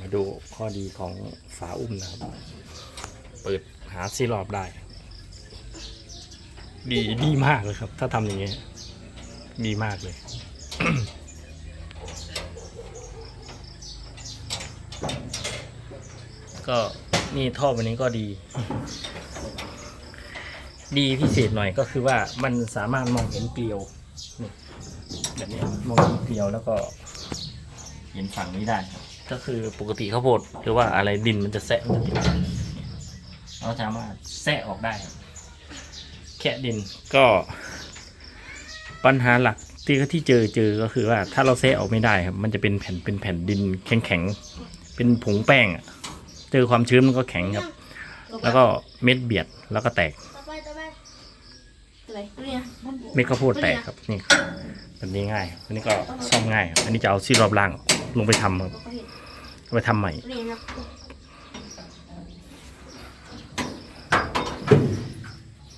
มาดูข้อดีของฝาอุ้มนะครับเปิดหาซีรอบได้ ดีดีมากเลยครับ ถ้าทำอย่างนี้ดีมากเลยก็นี่ท่อวันนี้ก็ดี ดีพิเศษหน่อยก็คือว่ามันสามารถมองเห็นเกลียวนี่แบบนี้มองเห็นเกลียวแล้วก็เห็นฝั่งนี้ได้ครับ ก็คือปกติข้าวโพดหรือว่าอะไรดินมันจะแซะมันจะติดเราสามารถแซะออกได้ครับแค่ดินก็ ปัญหาหลักที่ที่เจอเจอก็คือว่า ถ้าเราแซะออกไม่ได้ครับ มันจะเป็นแผ่นเป็นแผ่นดินแข็งแข็งๆเป็นผงแป้งอะเจอความชื้นมันก็แข็งครับ แล้วก็เม็ดเบียดแล้วก็แตก ต่อไปต่อไปอะไรเนี่ยเม็ดข้าวโพดแตกครับนี่แบบนี้ง่ายอันนี้ก็ซ่อมง่ายครับอันนี้จะเอาซี่รอบล่างลงไปทำครับ ก็เห็นเอาไปทำใหม่เรียนนะ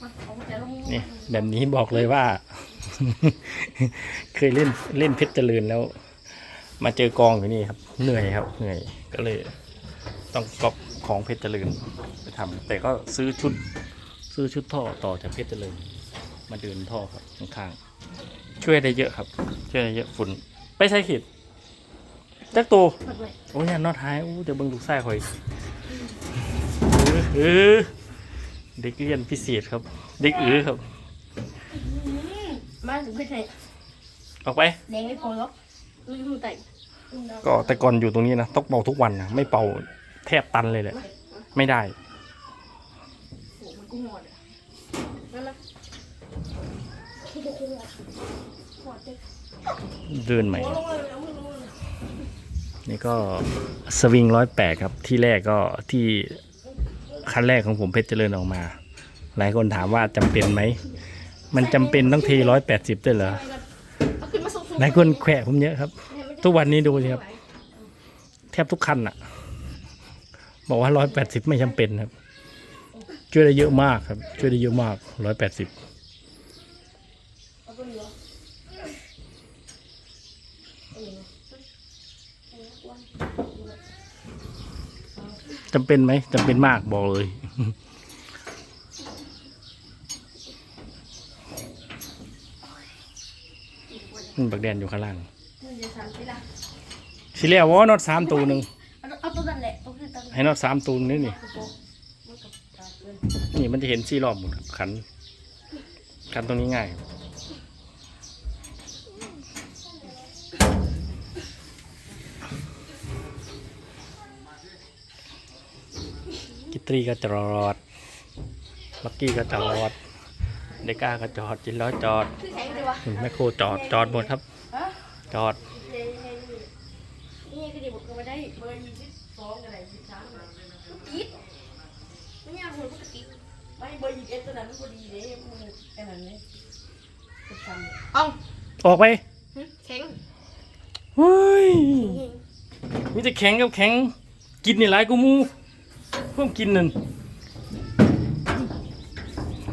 มาเอาแต่ลงนี่แบบนี้บอกเลยว่า เคยเล่นเล่นเพชรเจริญแล้ว มาเจอกองอยู่นี่ครับ เหนื่อยครับ เหนื่อยก็เลย ต้องก๊อปของเพชรเจริญไปทำแต่ก็ซื้อชุด ซื้อชุดท่อต่อจากเพชรเจริญ มาเดินท่อครับข้างๆช่วยได้เยอะครับ ช่วยได้เยอะฝุ่น ไปใช้ขีด จักตัวเปิดไว้โอ้ยนอดท้ายอู้เดี๋ยวเบิ่งลูกไส้คอยเออเออเด็กเรียนพิเศษครับ เด็กอือครับ มาถึงเพชรไทยออกไปแดงไม่พอหรอกลืมไต่ก็แต่ก่อนอยู่ตรงนี้นะต้องเป่าทุกวันนะไม่เป่าแทบตันเลยแหละไม่ได้โหมันกุ้งหมดอะนั่นละหมดเลยเดินใหม่ นี่ก็สวิงร้อยแปดครับ ที่แรกก็ที่คันแรกของผมเพชรเจริญออกมา หลายคนถามว่าจำเป็นไหม มันจำเป็นต้องทีร้อยแปดสิบด้วยเหรอเอาขึ้นมาสูงๆหลายคนแขวะผมเยอะครับ ทุกวันนี้ดูสิครับ แทบทุกคันอะบอกว่าร้อยแปดสิบไม่จำเป็นครับ ช่วยได้เยอะมากครับ ช่วยได้เยอะมากร้อยแปดสิบ เอาตัวนี้เหรอเออ จำเป็นไหมจำเป็นมากบอกเลย นี่บักแดนอยู่ข้างล่างมันจะทำสิล่ะสิเรียกว่านอตสามตูหนึ่งเอาเอาตัวนั้นแหละตัวคือตัวนั้นให้นอตสามตูนี่นี่มันกับตาเกินนี่มันจะเห็นซี่รอบหมดครับขันขันตรงนี้ง่าย กิตรีก็จอดลักกี้ก็จอด เดก้าก็จอดจินร้อยจอดคือแข็งดีวะแมคโครจอดจอดหมดครับฮะจอดนี่ก็ดีบอกก็ไม่ได้เบอร์ยี่สิบสองอะไรยี่สิบสามอะไรติดไม่ยากเลยปกติไม่เบอร์ยี่สิบเอ็ดตัวนั้นมันพอดีเลยมันแค่นั้นเลยจะทำเอาออกไปแข็งเฮ้ยมีแต่แข็งกับแข็งกินนี่หลายกูมูเพิ่มกินนั่น